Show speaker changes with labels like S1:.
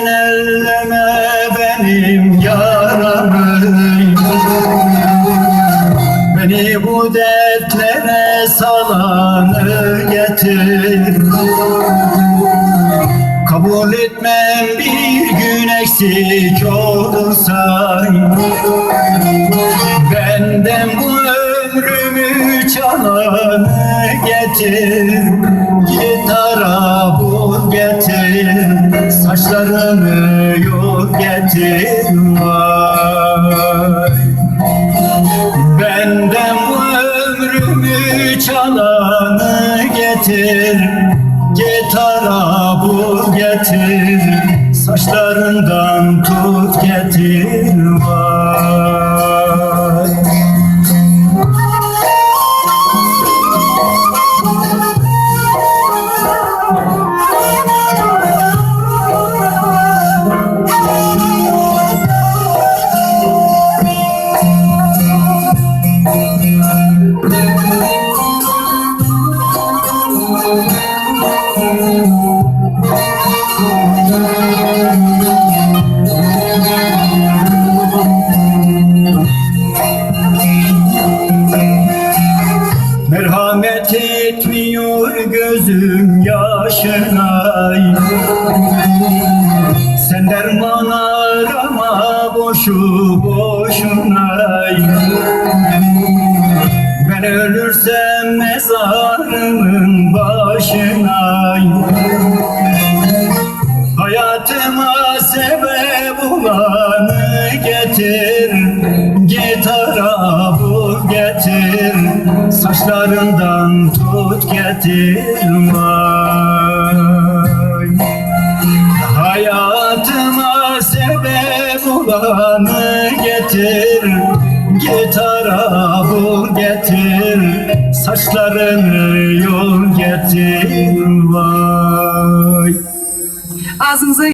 S1: Sen elleme benim yaramı. Beni bu dertlere salanı getir. Kabul etmem bir gün eksik olursa Benden bu ömrümü çalanı getir getir Saçlarını yok getir vay Benden ömrümü çalanı getir Gitara bul getir. Saçlarından tut getir vay Merhamet etmiyor gözüm yaşına. Sen derman arama boşu boşuna Ben ölürsem mezarımın başına Hayatıma sebep olanı getir Gitara bul getir. Saçlarından tut getir vay. Hayatıma sebep olanı getir Gitara bul getir Saçlarını yol getir vay.
S2: Ağzınıza